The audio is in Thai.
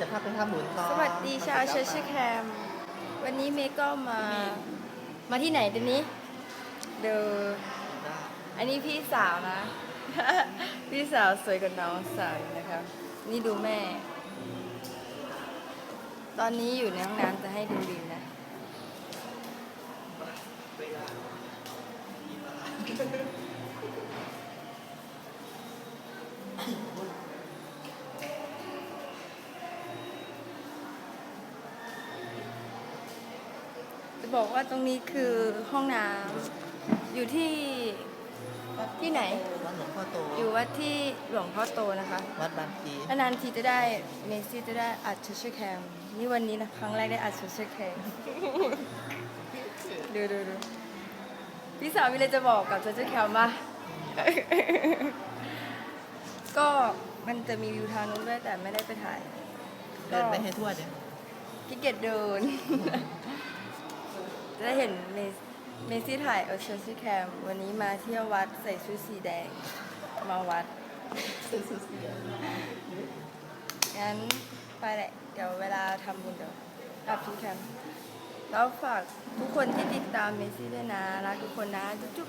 จะพาไปทำบุญต่อสวัสดีชาวเชชแคม วันนี้เมย์ก็มา มาที่ไหนเดี๋ยวนี้ เดออันนี้พี่สาวนะ พี่สาวสวยกว่าน้องสาวอยู่นะคะ นี่ดูแม่ ตอนนี้อยู่ในห้องน้ำจะให้ดูดีนะ จะบอกว่าตรงนี้คือห้องน้ำอยู่ที่ที่ไหน วัดหลวงพ่อโต อยู่วัดที่หลวงพ่อโตนะคะวัดบางพีนานๆทีจะได้เมซี่จะได้อัดเชชแคมนี่วันนี้นะครั้งแรกได้อัดเชชแคมดูดูดูพี่สาวมีอะไรจะบอกกับเชชแคมป่ะก็มันจะมีวิวทางนู้นด้วยแต่ไม่ได้ไปถ่าย เดินไปให้ทั่วเนี่ยขี้เกียจเดิน จะได้เห็นเมเมซี่ถ่ายเอเชนซี่แคมวันนี้มาเที่ยววัดใส่ชุดสีแดง มาวัดงั้นไปแหละ เดี๋ยวเวลาทำบุญเดี๋ยวอัพที่แคมป์แล้วฝากทุกคนที่ติดตามเมซี่ด้วยนะ รักทุกคนนะ จุ๊บ